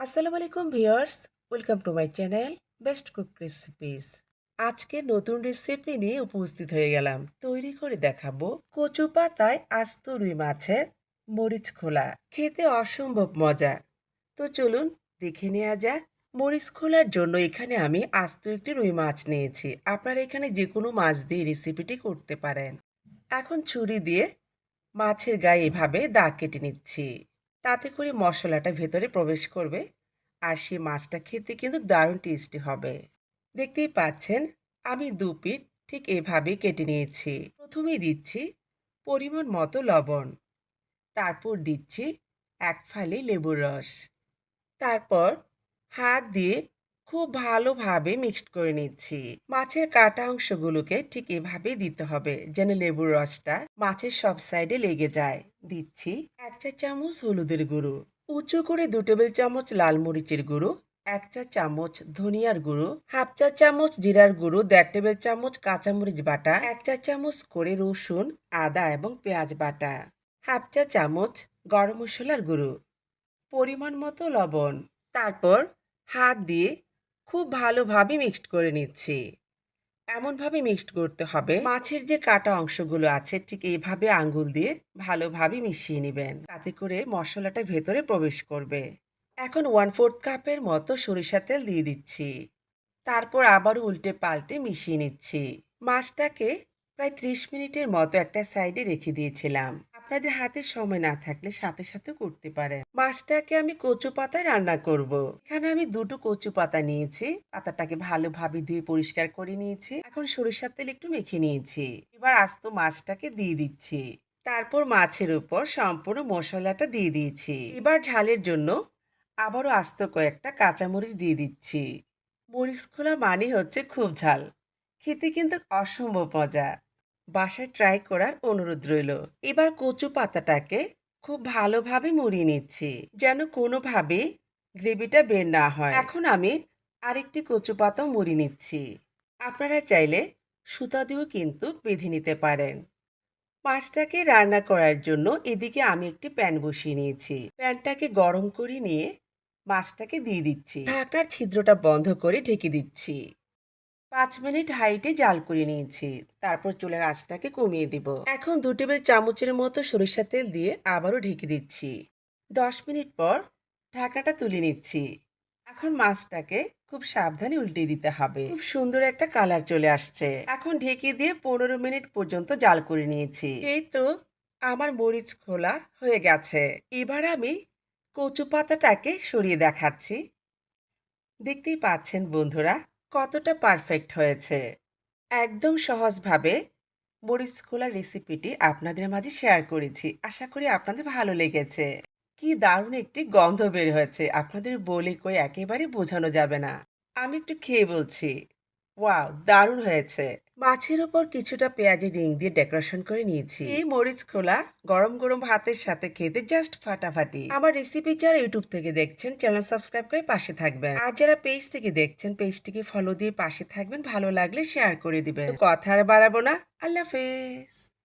আসসালামু আলাইকুম viewers, welcome to my channel best cook recipes. আজকে নতুন রেসিপি নিয়ে উপস্থিত হয়ে গেলাম। তৈরি করে দেখাবো কচু পাতায় আস্ত রুই মাছের মরিচ খোলা। খেতে অসম্ভব মজা। তো চলুন দেখে নেওয়া যাক। মরিচ খোলার জন্য এখানে আমি আস্ত একটি রুই মাছ নিয়েছি। আপনারা এখানে যে কোনো মাছ দিয়ে রেসিপিটি করতে পারেন। এখন ছুরি দিয়ে মাছের গায়ে এভাবে দাগ কেটে নিচ্ছি। তাতে করে মশলাটা ভেতরে প্রবেশ করবে আর সেই মাছটা খেতে কিন্তু দারুণ টেস্টি হবে। দেখতেই পাচ্ছেন, আমি দু পিঠ ঠিক এভাবে কেটে নিয়েছি। প্রথমে দিচ্ছি পরিমাণ মতো লবণ, তারপর দিচ্ছি এক ফালি লেবুর রস, তারপর হাত দিয়ে খুব ভালোভাবে মিক্সড করে নিচ্ছি। মাছের কাটা অংশগুলোকে ঠিক এভাবে দিতে হবে, যেন লেবুর রসটা মাছের সব সাইডে লেগে যায়। দিচ্ছি এক চা চামচ হলুদের গুঁড়ো, উঁচু করে দু টেবিল চামচ লাল মরিচের গুঁড়ো, এক চা চামচ ধনিয়ার গুঁড়ো, হাফ চা চামচ জিরার গুঁড়ো, দেড় টেবিল চামচ কাঁচামরিচ বাটা, এক চা চামচ করে রসুন, আদা এবং পেঁয়াজ বাটা, হাফ চা চামচ গরম মশলার গুঁড়ো, পরিমাণ মতো লবণ। তারপর হাত দিয়ে খুব ভালোভাবে মিক্সড করে নিচ্ছি। এমনভাবে মিক্সড করতে হবে। মাছের যে কাটা অংশগুলো আছে, ঠিক এইভাবে আঙ্গুল দিয়ে ভালোভাবে মিশিয়ে নেবেন। তাতে করে মশলাটা ভেতরে প্রবেশ করবে। এখন ওয়ান ফোর্থ কাপের মতো সরিষা তেল দিয়ে দিচ্ছি। তারপর আবারও উল্টে পাল্টে মিশিয়ে নিচ্ছি। মাছটাকে প্রায় ত্রিশ মিনিটের মতো একটা সাইডে রেখে দিয়েছিলাম। আপনাদের হাতে সময় না থাকলে সাথে সাথে করতে পারেন। মাছটাকে আমি কচু পাতায় রান্না করব। এখানে আমি দুটো কচু পাতা নিয়েছি। পাতাটাকে ভালোভাবে ধুয়ে পরিষ্কার করে নিয়েছি। এখন সরিষার তেল একটু মেখে নিয়েছি। এবার আস্ত মাছটাকে দিয়ে দিচ্ছি। তারপর মাছের উপর সম্পূর্ণ মশলাটা দিয়ে দিয়েছি। এবার ঝালের জন্য আবারও আস্ত কয়েকটা কাঁচামরিচ দিয়ে দিচ্ছি। মরিচ খোলা মানে হচ্ছে খুব ঝাল। খেতে কিন্তু অসম্ভব মজা। বাসায় ট্রাই করার অনুরোধ রইল। এবার কচু পাতাটাকে খুব ভালোভাবে মুড়িয়ে নিচ্ছি, যেন কোনোভাবে গ্রেভিটা বের না হয়। এখন আমি আরেকটি কচু পাতাও মুড়ি নিচ্ছি। আপনারা চাইলে সুতা দিয়েও কিন্তু বেঁধে নিতে পারেন। মাছটাকে রান্না করার জন্য এদিকে আমি একটি প্যান বসিয়ে নিয়েছি। প্যানটাকে গরম করে নিয়ে মাছটাকে দিয়ে দিচ্ছি। ঢাকনার ছিদ্রটা বন্ধ করে ঢেকে দিচ্ছি। পাঁচ মিনিট হাইটে জাল করে নিয়েছি। তারপর চুলের আঁচটাকে কমিয়ে দিব। এখন দু টেবিল চামচের মতো সরিষার তেল দিয়ে আবারও ঢেকে দিচ্ছি। দশ মিনিট পর ঢাকাটা তুলে নিচ্ছি। এখন মাছটাকে খুব সাবধানে উল্টে দিতে হবে। খুব সুন্দর একটা কালার চলে আসছে। এখন ঢেকে দিয়ে পনেরো মিনিট পর্যন্ত জাল করে নিয়েছি। এই তো আমার মরিচ খোলা হয়ে গেছে। এবার আমি কচু পাতাটাকে সরিয়ে দেখাচ্ছি। দেখতেই পাচ্ছেন বন্ধুরা কতটা পারফেক্ট হয়েছে? একদম সহজভাবে মরিচকোলা রেসিপিটি আপনাদের মাঝে শেয়ার করেছি। আশা করি আপনাদের ভালো লেগেছে। কি দারুণ একটি গন্ধ বের হয়েছে। আপনাদের বলে কই একেবারে বোঝানো যাবে না। আমি একটু খেয়ে বলছি। ওয়াও দারুণ হয়েছে। মাছের ওপর কিছুটা পেঁয়াজি রিং দিয়ে ডেকোরেশন করে নিয়েছি। এই মরিচ খোলা গরম গরম ভাতের সাথে খেতে জাস্ট ফাটাফাটি। আমার রেসিপি যারা ইউটিউব থেকে দেখছেন চ্যানেল সাবস্ক্রাইব করে পাশে থাকবেন। আর যারা পেজ থেকে দেখছেন পেজটিকে ফলো দিয়ে পাশে থাকবেন ভালো লাগলে শেয়ার করে দিবেন। কথা আর বাড়াবো না। আল্লাহ হাফেজ।